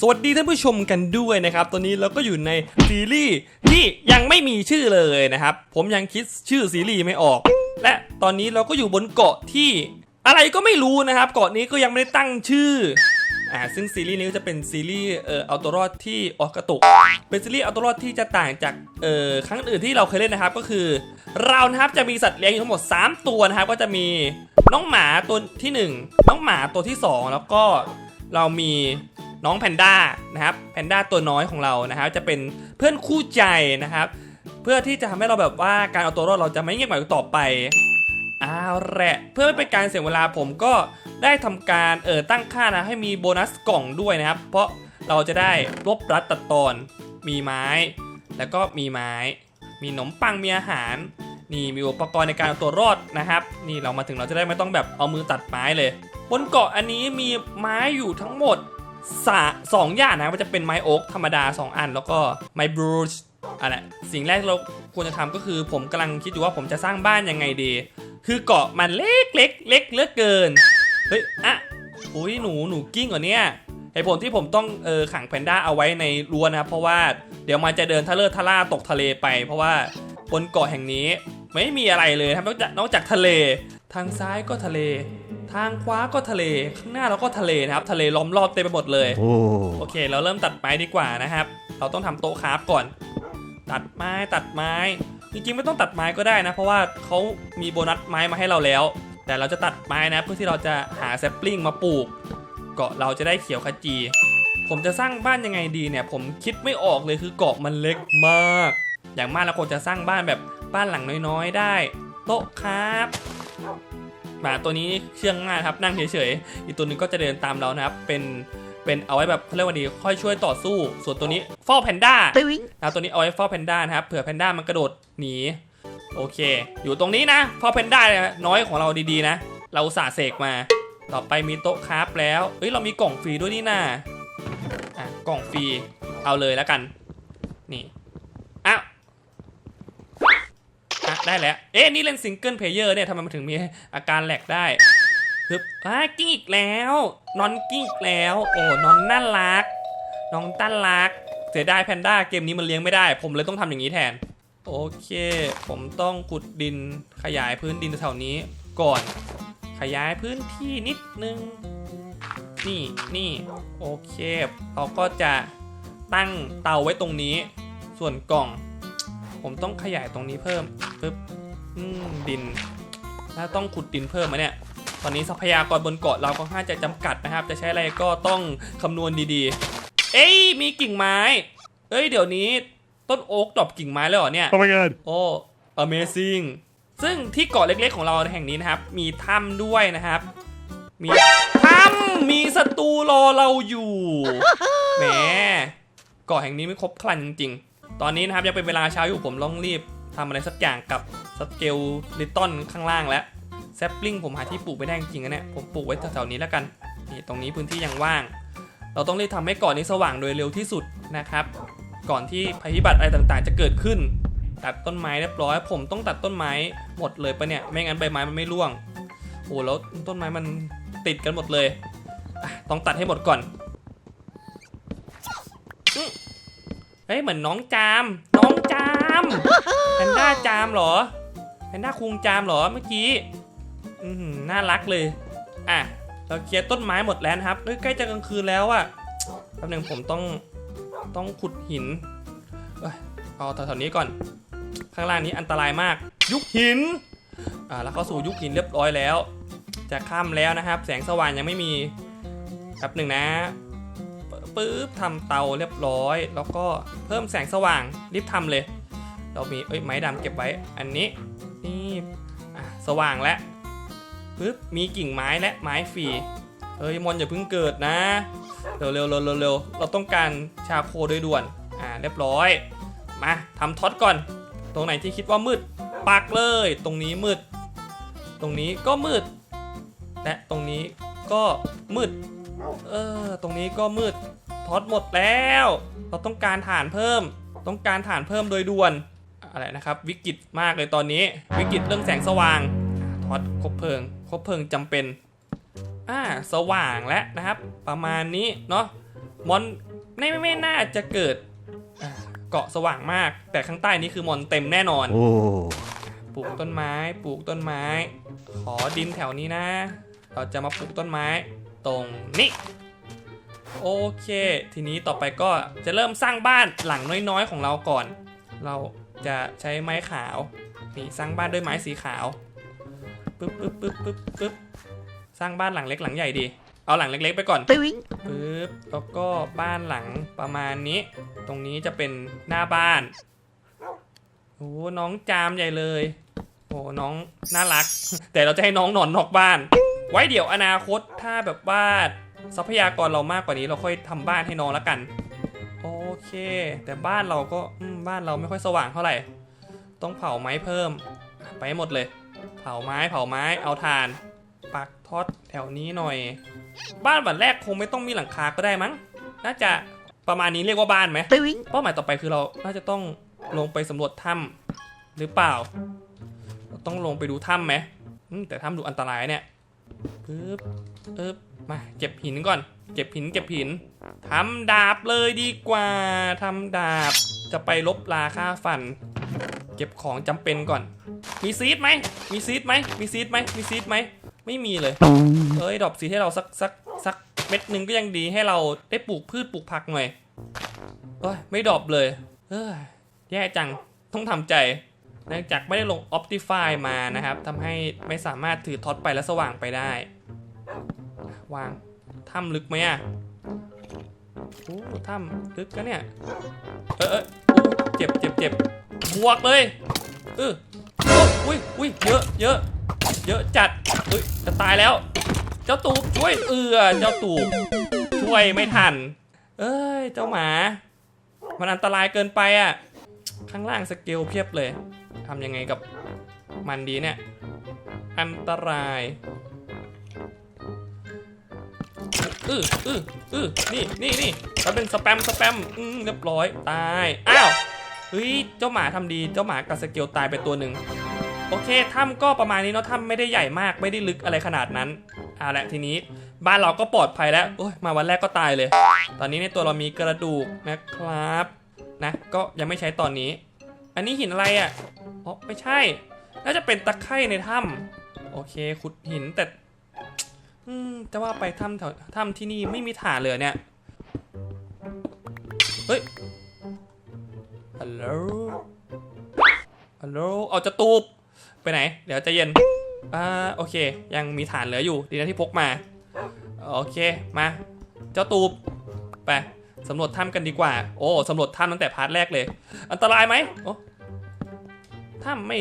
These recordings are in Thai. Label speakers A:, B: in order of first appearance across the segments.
A: สวัสดีท่านผู้ชมกันด้วยนะครับ ตอนนี้เราก็อยู่ในซีรีส์ที่ยังไม่มีชื่อเลยนะครับ ผมยังคิดชื่อซีรีส์ไม่ออก และตอนนี้เราก็อยู่บนเกาะที่อะไรก็ไม่รู้นะครับ เกาะนี้ก็ยังไม่ได้ตั้งชื่ออ่าซึ่งซีรีส์นี้ก็จะเป็นซีรีส์เอ่อเอาตัวรอดที่ออกกระตุก เป็นซีรีส์เอาตัวรอดที่จะต่างจากเอ่อครั้งอื่นที่เราเคยเล่นนะครับ ก็คือ เรานะครับจะมีสัตว์เลี้ยงอยู่ทั้งหมด 3 ตัวนะครับ ก็จะมีน้องหมาตัวทีหนึ่1 น้องหมาตัวที่ 2 แล้วก็เรามี น้องแพนด้านะครับแพนด้าตัวน้อยของเรานะครับจะเป็นเพื่อนคู่ใจนะครับ เพื่อที่จะทำให้เราแบบว่าการเอาตัวรอดเราจะไม่เงียบเหงาต่อไปเอาแหละเพื่อไม่เป็นการเสียเวลาผมก็ได้ทำการเออตั้งค่านะให้มีโบนัสกล่องด้วยนะครับ เพราะเราจะได้รบรัดตัดตอน มีไม้ แล้วก็มีไม้ มีขนมปังมีอาหาร นี่มีอุปกรณ์ในการเอาตัวรอดนะครับ นี่เรามาถึงเราจะได้ไม่ต้องแบบเอามือตัดไม้เลย บนเกาะอันนี้มีไม้อยู่ทั้งหมด สะสองอย่างนะมันจะเป็นไม้โอ๊กธรรมดา 2 อัน แล้วก็ไม้บรูชอะไรสิ่งแรกเราควรจะทำก็คือ ผมกำลังคิดอยู่ว่าผมจะสร้างบ้านยังไงดี คือเกาะมันเล็กเล็กเล็กเลือเกินเฮ้ยอะอุ้ยหนูหนูกิ้งเหรอเนี่เหตุผลที่ผมต้องเออขังแพนด้าเอาไว้ในรั้วนะเพราะว่าเดี๋ยวมันจะเดินทะเลอทะล่าตกทะเลไป เพราะว่าบนเกาะแห่งนี้ไม่มีอะไรเลยนอกจากนอกจากทะเล ทางซ้ายก็ทะเล ทางขวาก็ทะเลข้างหน้าเราก็ทะเลนะครับ ทะเลล้อมรอบเต็มไปหมดเลย
B: โอ้
A: โอเค เราเริ่มตัดไม้ดีกว่านะครับ เราต้องทำโต๊ะคราฟก่อน ตัดไม้ตัดไม้ จริงๆไม่ต้องตัดไม้ก็ได้นะ เพราะว่าเขามีโบนัสไม้มาให้เราแล้ว แต่เราจะตัดไม้นะเพื่อที่เราจะหาแซปปลิงมาปลูกเกาะเราจะได้เขียวขจี ผมจะสร้างบ้านยังไงดีเนี่ย ผมคิดไม่ออกเลยคือเกาะมันเล็กมาก อย่างมากเราควรจะสร้างบ้านแบบบ้านหลังน้อยๆ ได้ โต๊ะครับ หมาตัวนี้เชื่องง่ายครับนั่งเฉยๆอีกตัวหนึงก็จะเดินตามเรานะครับ เป็นเป็นเอาไว้แบบเขาเรียกว่าดีค่อยช่วยต่อสู้ ส่วนตัวนี้เฝ้าแพนด้า
B: Doing
A: นะตัวนี้เอาไว้เฝ้าแพนด้านะครับเผื่อแพนด้ามันกระโดดหนีโอเค อยู่ตรงนี้นะเฝ้าแพนด้าเนี่ยน้อยของเราดีๆนะ เราอุตสาห์เสกมาต่อไปมีโต๊ะคราฟแล้วเฮ้ยเรามีกล่องฟรีด้วยนี่นาอะกล่องฟรีเอาเลยแล้วกัน นี่อ้าวอะ ได้แล้ว เอ๊ะ นี่เล่นซิงเกิลเพลเยอร์เนี่ยทำไมมันถึงมีอาการแหลกได้ฮึบอะกิ้งอีกแล้ว นอนกิ้งอีกแล้ว โอ้ นอนน่ารัก น้องตั้นรัก เสียดายแพนด้าเกมนี้มันเลี้ยงไม่ได้ ผมเลยต้องทำอย่างนี้แทน โอเค ผมต้องขุดดินขยายพื้นดินแถวนี้ก่อน ขยายพื้นที่นิดนึง นี่นี่โอเค เราก็จะตั้งเตาไว้ตรงนี้ ส่วนกล่อง ผมต้องขยายตรงนี้เพิ่มปึ๊บอืมดินแล้วต้องขุดดินเพิ่มมาเนี่ย ตอนนี้ทรัพยากรบนเกาะเราก็ค่อนข้างจะจำกัดนะครับ จะใช้อะไรก็ต้องคำนวณดีๆ เอ้ยมีกิ่งไม้ เอ้ยเดี๋ยวนี้ต้นโอ๊กดรอปกิ่งไม้แล้วเหรอเนี่ย
B: Oh my god
A: โอ้ Amazing ซึ่งที่เกาะเล็กๆของเราแห่งนี้นะครับ มีถ้ำด้วยนะครับ มีถ้ำมีศัตรูรอเราอยู่ แหมเกาะแห่งนี้ไม่ครบครันจริงๆ ตอนนี้นะครับยังเป็นเวลาเช้าอยู่ผมต้องรีบทำอะไรสักอย่างกับสเกลลิตตอนข้างล่างแล้วแซปลิงผมหาที่ปลูกไม่ได้จริงๆนะเนี่ยผมปลูกไว้แถวๆนี้แล้วกันนี่ตรงนี้พื้นที่ยังว่าง เราต้องรีบทำให้เกาะนนี้สว่างโดยเร็วที่สุดนะครับ ก่อนที่ภัยพิบัติอะไรต่างๆ จะเกิดขึ้น ตัดต้นไม้เรียบร้อย ผมต้องตัดต้นไม้หมดเลยปะเนี่ยไม่งั้นใบไม้มันไม่ร่วงโอ้แล้วต้นไม้มันติดกันหมดเลย ต้องตัดให้หมดก่อนอื้อ เฮ้ยเหมือนน้องจาม น้องจามแพนด้าจามเหรอแพนด้าคุงจามเหรอเมื่อกี้อืน่ารักเลย อะเราเคลียร์ต้นไม้หมดแล้วครับเฮ้ยใกล้จะกลางคืนแล้วอะแป๊บหนึงผมต้องต้องขุดหินเอ้ยเอาแถวๆนี้ก่อน ข้างล่างนี้อันตรายมาก ยุคหินอ่าแล้วเข้าสู่ยุคหินเรียบร้อยแล้ว จะข้ามแล้วนะครับ แสงสว่างยังไม่มีแป๊บหนึ่งนะ ปึ๊บทำเตาเรียบร้อย แล้วก็เพิ่มแสงสว่างรีบทำเลย เรามีเอ้ยไม้ดำเก็บไว้อันนี้นี่อะสว่างแล้วปึ๊บมีกิ่งไม้และไม้ฟรีเฮ้ยมอนอย่าเพิ่งเกิดนะเร็วเร็วเร็วเร็วเร็วเราต้องการชาโคโดยด่วนอ่าเรียบร้อย มาทำท็อตก่อน ตรงไหนที่คิดว่ามืดปักเลย ตรงนี้มืด ตรงนี้ก็มืด และตรงนี้ก็มืด เออ ตรงนี้ก็มืดท็อตหมดแล้ว เราต้องการฐานเพิ่ม ต้องการฐานเพิ่มโดยด่วน อะไรนะครับ วิกฤตมากเลยตอนนี้ วิกฤตเรื่องแสงสว่างอ่าท็อตคบเพลิงคบเพลิงจำเป็น อ่า สว่างแล้วนะครับ ประมาณนี้เนาะ มอนไม่ไม่ไม่น่าจะเกิดอ่าเกาะสว่างมาก แต่ข้างใต้นี้คือมอนเต็มแน่นอน
B: โอ้
A: ปลูกต้นไม้ ปลูกต้นไม้ ขอดินแถวนี้นะ เราจะมาปลูกต้นไม้ตรงนี้โอเค ทีนี้ต่อไปก็จะเริ่มสร้างบ้านหลังน้อยๆ ของเราก่อน เราจะใช้ไม้ขาวนี่สร้างบ้านด้วยไม้สีขาวปึ๊บปึ๊บปึ๊บปึ๊บปึ๊บสร้างบ้านหลังเล็กหลังใหญ่ดี เอาหลังเล็ก ๆ ไปก่อน
B: ตึ้ง
A: ปึ๊บแล้วก็บ้านหลังประมาณนี้ ตรงนี้จะเป็นหน้าบ้านโอ้น้องจามใหญ่เลยโอ้น้องน่ารัก แต่เราจะให้น้องนอนนอกบ้าน ไว้เดี๋ยวอนาคตถ้าแบบว่าทรัพยากรเรามากกว่านี้เราค่อยทำบ้านให้น้องละกัน โอเค แต่บ้านเราก็บ้านเราไม่ค่อยสว่างเท่าไหร่ ต้องเผาไม้เพิ่ม ไปหมดเลย เผาไม้เผาไม้เอาถ่าน ปักทอดแถวนี้หน่อย บ้านวันแรกคงไม่ต้องมีหลังคาก็ได้มั้ง น่าจะประมาณนี้เรียกว่าบ้านไหมเป้าหมายต่อไปคือเราน่าจะต้องลงไปสำรวจถ้ำหรือเปล่า ต้องลงไปดูถ้ำไหมแต่ถ้ำดูอันตรายเนี่ย ปึ๊บเอ๊บมาเก็บหินก่อน เก็บหินเก็บหินทำดาบเลยดีกว่าทำดาบจะไปลบราค่าฟัน เก็บของจำเป็นก่อน มีซีดไหมมีซีดไหมมีซีดไหมมีซีดไหมไม่มีเลยเอ้ยดอปซีดให้เราสักสักสักเม็ดหนึ่งก็ยังดีให้เราได้ปลูกพืชปลูกผักหน่อยเอ้ยไม่ดรอปเลย เอ้ยแย่จัง ต้องทำใจ เนื่องจากไม่ได้ลง Optify มานะครับทำให้ไม่สามารถถือท็อตไปแล้วสว่างไปได้ วางถ้ำลึกไหมอะโอ้ถ้ำลึกกันเนี่ย เออเออโอ้เจ็บเจ็บเจ็บบวกเลยเออโอ้อุ้ยอุ้ยเยอะเยอะเยอะจัดเฮ้ยจะตายแล้ว เจ้าตูบช่วยเอือเจ้าตูบช่วยไม่ทัน เอ้ย เจ้าหมา มันอันตรายเกินไปอะ ข้างล่างสเกลเพียบเลย ทำยังไงกับมันดีเนี่ย อันตรายอืออืออือนี่นี่นี่แล้วเป็นสแปมสแปมอืมเรียบร้อยตายอ้าวเฮ้ยเจ้าหมาทำดีเจ้าหมากับสเกลตายไปตัวหนึ่งโอเคถ้ำก็ประมาณนี้เนาะถ้ำไม่ได้ใหญ่มากไม่ได้ลึกอะไรขนาดนั้นเอาละทีนี้บ้านเราก็ปลอดภัยแล้วโอ้ยมาวันแรกก็ตายเลย ตอนนี้ในตัวเรามีกระดูกนะครับนะ ก็ยังไม่ใช้ตอนนี้ อันนี้หินอะไรอะ่ะอ๋อไม่ใช่ น่าจะเป็นตะไคร่ในถ้ำโอเคขุดหินแต่อืมจะว่าไปถ้ำแถวถ้ำที่นี่ไม่มีฐานเลยเนี่ย เฮ้ย ฮัลโหล ฮัลโหล เอาจะตูบ ไปไหน เดี๋ยวจะเย็น อ่า โอเค ยังมีฐานเหลืออยู่ ดีนะที่พกมา โอเค มา เจ้าตูบ ไป สำรวจถ้ำกันดีกว่า โอ้สำรวจถ้ำตั้งแต่พาร์ทแรกเลย อันตรายไหมโอ้ถ้ำไม่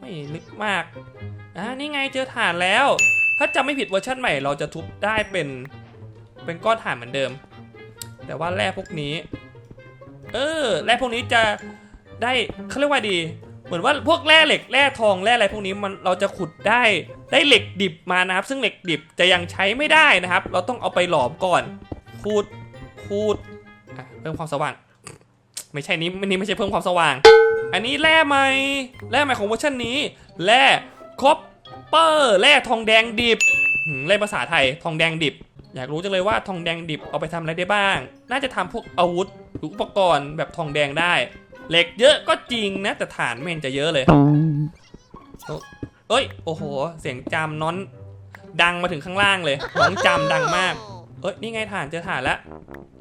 A: ไม่ลึกมากอ่านี่ไงเจอฐานแล้ว ถ้าจำไม่ผิดเวอร์ชันใหม่เราจะทุบได้เป็น เป็นก้อนฐานเหมือนเดิม แต่ว่าแร่พวกนี้ เออแร่พวกนี้จะได้เขาเรียกว่าดี เหมือนว่าพวกแร่เหล็กแร่ทองแร่อะไรพวกนี้มันเราจะขุดได้ได้เหล็กดิบมานะครับ ซึ่งเหล็กดิบจะยังใช้ไม่ได้นะครับ เราต้องเอาไปหลอมก่อนขูด ขูดเพิ่มความสว่าง ไม่ใช่นี้นี่ไม่ใช่เพิ่มความสว่าง อันนี้แร่ใหม่แร่ใหม่ของเวอร์ชันนี้แร่คอปเปอร์แร่ทองแดงดิบแร่ภาษาไทยทองแดงดิบ อยากรู้จังเลยว่าทองแดงดิบเอาไปทำอะไรได้บ้าง น่าจะทำพวกอาวุธหรืออุปกรณ์แบบทองแดงได้ เหล็กเยอะก็จริงนะ แต่ฐานไม่เห็นจะเยอะเลยเอ้ย โอ้โห เสียงจามน้อน ดังมาถึงข้างล่างเลยน้องจามดังมาก เอ้ยนี่ไงฐานเจอฐานแล้ว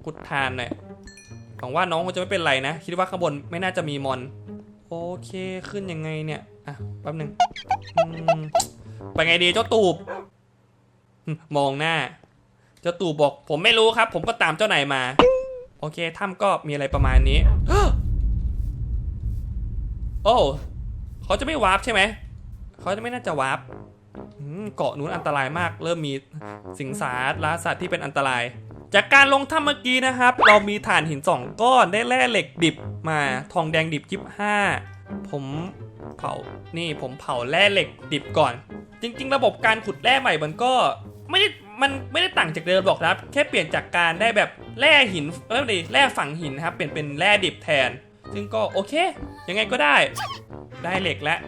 A: ขุดฐานหน่อยหวังว่าน้องคงจะไม่เป็นไรนะ คิดว่าข้างบนไม่น่าจะมีมอน โอเคขึ้นยังไงเนี่ย อะแป๊บหนึ่งไปไงดีเจ้าตูบ มองหน้า เจ้าตูบบอก ผมไม่รู้ครับ ผมก็ตามเจ้านายมา โอเคถ้ำก็มีอะไรประมาณนี้โอ้เขาจะไม่วาร์ปใช่ไหม เขาจะไม่น่าจะวาร์ป เกาะนู้นอันตรายมาก เริ่มมีสิงสาราสัตว์ที่เป็นอันตราย จากการลงถ้ำเมื่อกี้นะครับ เรามีฐานหินสองก้อนได้แร่เหล็กดิบมาทองแดงดิบยิบห้าผมเผา นี่ผมเผาแร่เหล็กดิบก่อน จริง ๆ ระบบการขุดแร่ใหม่มันก็ไม่ได้มันไม่ได้ต่างจากเดิมหรอกนะครับ แค่เปลี่ยนจากการได้แบบแร่หินเออดีแร่ฝังหินครับเปลี่ยนเป็นแร่ดิบแทน ซึ่งก็โอเค ยังไงก็ได้ ได้เหล็กแล้ว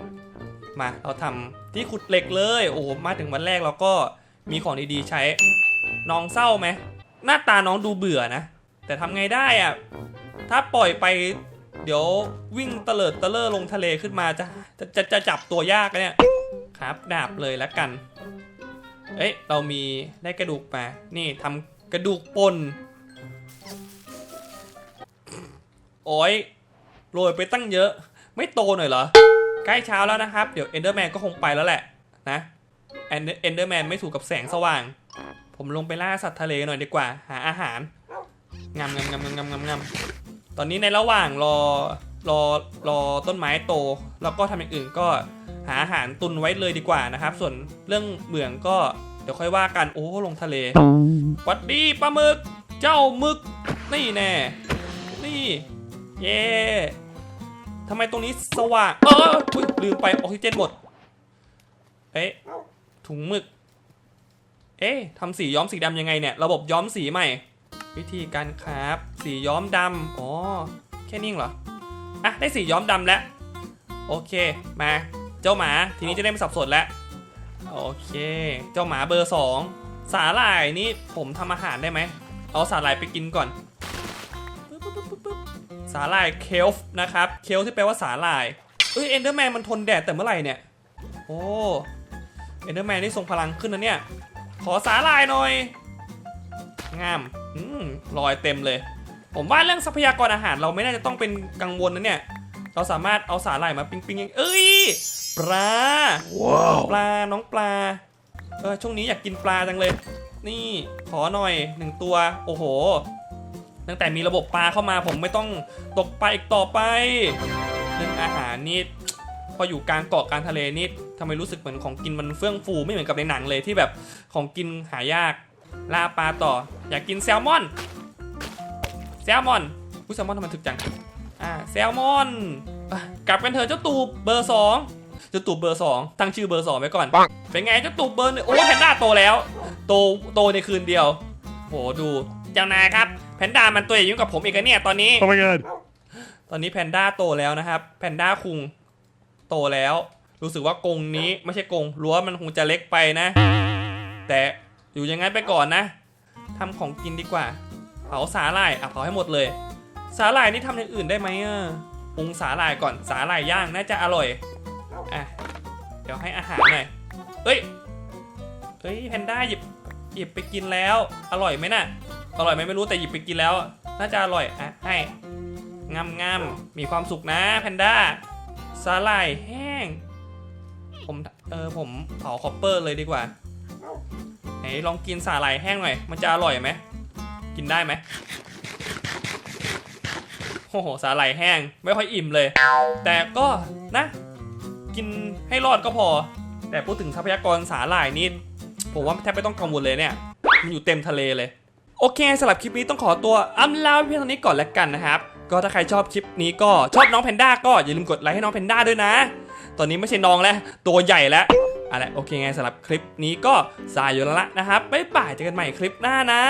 A: มาเราทำที่ขุดเหล็กเลย โอ้โหมาถึงวันแรกเราก็มีของดีๆใช้ น้องเศร้าไหมหน้าตาน้องดูเบื่อนะ แต่แต่ทำไงได้อะถ้าปล่อยไป เดี๋ยววิ่งเตลิดเตะเลอลงทะเลขึ้นมาจะจะจะจะจับตัวยากเนี่ยครับดาบเลยแล้วกัน เอ้ยเรามีได้กระดูกมา นี่ทำกระดูกปนโอ้ยโรยไปตั้งเยอะ ไม่โตหน่อยเหรอ ใกล้เช้าแล้วนะครับ เดี๋ยวเอนเดอร์แมนก็คงไปแล้วแหละนะเอนเดอร์แมนไม่ถูกกับแสงสว่าง ผมลงไปล่าสัตว์ทะเลหน่อยดีกว่า หาอาหารงำงำงำงำงำงำงำตอนนี้ในระหว่างรอรอรอต้นไม้โต แล้วก็ทำอย่างอื่นก็หาอาหารตุนไว้เลยดีกว่านะครับ ส่วนเรื่องเหมืองก็เดี๋ยวค่อยว่ากันโอ้ลงทะเลหวัดดีปลาหมึก เจ้าหมึก นี่แน่ นี่ เย่ ทำไมตรงนี้สว่างเอออุ๊ยลืมไปออกซิเจนหมด เอ๊ะถุงหมึก เอ๊ะทำสีย้อมสีดำยังไงเนี่ย ระบบย้อมสีใหม่ วิธีการครับ สีย้อมดำอ๋อแค่นี้เหรอ อะ ได้สีย้อมดำแล้ว โอเค มา เจ้าหมา ทีนี้จะได้ไม่สับสนแล้ว โอเค เจ้าหมาเบอร์สองสาหร่ายนี่ผมทำอาหารได้ไหม เอาสาหร่ายไปกินก่อน สาหร่ายเคลฟ์นะครับ เคลฟ์ที่แปลว่าสาหร่าย เอ้ยเอนเดอร์แมนมันทนแดดแต่เมื่อไหร่เนี่ย โอ้ เอนเดอร์แมนนี่ทรงพลังขึ้นนะเนี่ย ขอสาหร่ายหน่อย งาม อืมรอยเต็มเลย ผมว่าเรื่องทรัพยากรอาหารเราไม่น่าจะต้องเป็นกังวลนะเนี่ย เราสามารถเอาสาหร่ายมาปิ้งปิ้งๆเอ้ย ปลาปลา น้องปลา เออช่วงนี้อยากกินปลาจังเลย นี่ขอหน่อยหนึ่งตัว โอ้โห ตั้งแต่มีระบบปลาเข้ามาผมไม่ต้องตกปลาอีกต่อไปเรื่องอาหารนี่พออยู่กลางเกาะกลางทะเลนี่ทำไมรู้สึกเหมือนของกินมันเฟื่องฟูไม่เหมือนกับในหนังเลยที่แบบของกินหายากล่าปลาต่อ อยากกินแซลมอนแซลมอนอุ้ยแซลมอนทำไมถึกจังอ่าแซลมอนอะกลับกันเถอะเจ้าตูบเบอร์สองเจ้าตูบเบอร์สองตั้งชื่อเบอร์สองไว้ก่อน
B: ปัง
A: เป็นไงเจ้าตูบเบอร์หนึ่งโอ้แพนด้าโตแล้ว โตโตในคืนเดียวโหดูเจ้านายครับแพนด้ามันตัวใหญ่ยิ่งกับผมอีกอะเนี่ยตอนนี้
B: Oh my god.
A: ตอนนี้แพนด้าโตแล้วนะครับ แพนด้าคุงโตแล้ว รู้สึกว่ากรงนี้ไม่ใช่กรงรั้วมันคงจะเล็กไปนะ แต่อยู่อยังไงไปก่อนนะทำของกินดีกว่า เผาสาหร่ายอะเผาให้หมดเลย สาหร่ายนี่ทำอย่างอื่นได้ไหมอะปรุงสาหร่ายก่อนสาหร่ายย่างน่าจะอร่อยอะเดี๋ยวให้อาหารหน่อยเอ้ยเอ้ยแพนด้าหยิบหยิบไปกินแล้ว อร่อยไหมน่ะ อร่อยไหมไม่รู้แต่หยิบไปกินแล้ว น่าจะอร่อยอะให้งามงามมีความสุขนะแพนด้าสาหร่ายแห้ง ผมเออผมเผาคอปเปอร์เลยดีกว่าไหนลองกินสาหร่ายแห้งหน่อย มันจะอร่อยไหมกินได้ไหมโอ้โหสาหร่ายแห้งไม่ค่อยอิ่มเลย แต่ก็นะ กินให้รอดก็พอ แต่พูดถึงทรัพยากรสาหร่ายนี่ผมว่าแทบไม่ต้องกังวลเลยเนี่ย มันอยู่เต็มทะเลเลย โอเคสำหรับคลิปนี้ต้องขอตัวอำลาเพียงเท่านี้ก่อนแล้วกันนะครับ ก็ถ้าใครชอบคลิปนี้ก็ชอบน้องแพนด้าก็อย่าลืมกดไลค์ให้น้องแพนด้าด้วยนะ ตอนนี้ไม่ใช่น้องแล้วตัวใหญ่แล้วอะไรโอเคไงสำหรับคลิปนี้ก็สายอยู่แล้วละนะครับบ๊ายบายเจอกันใหม่คลิปหน้านะ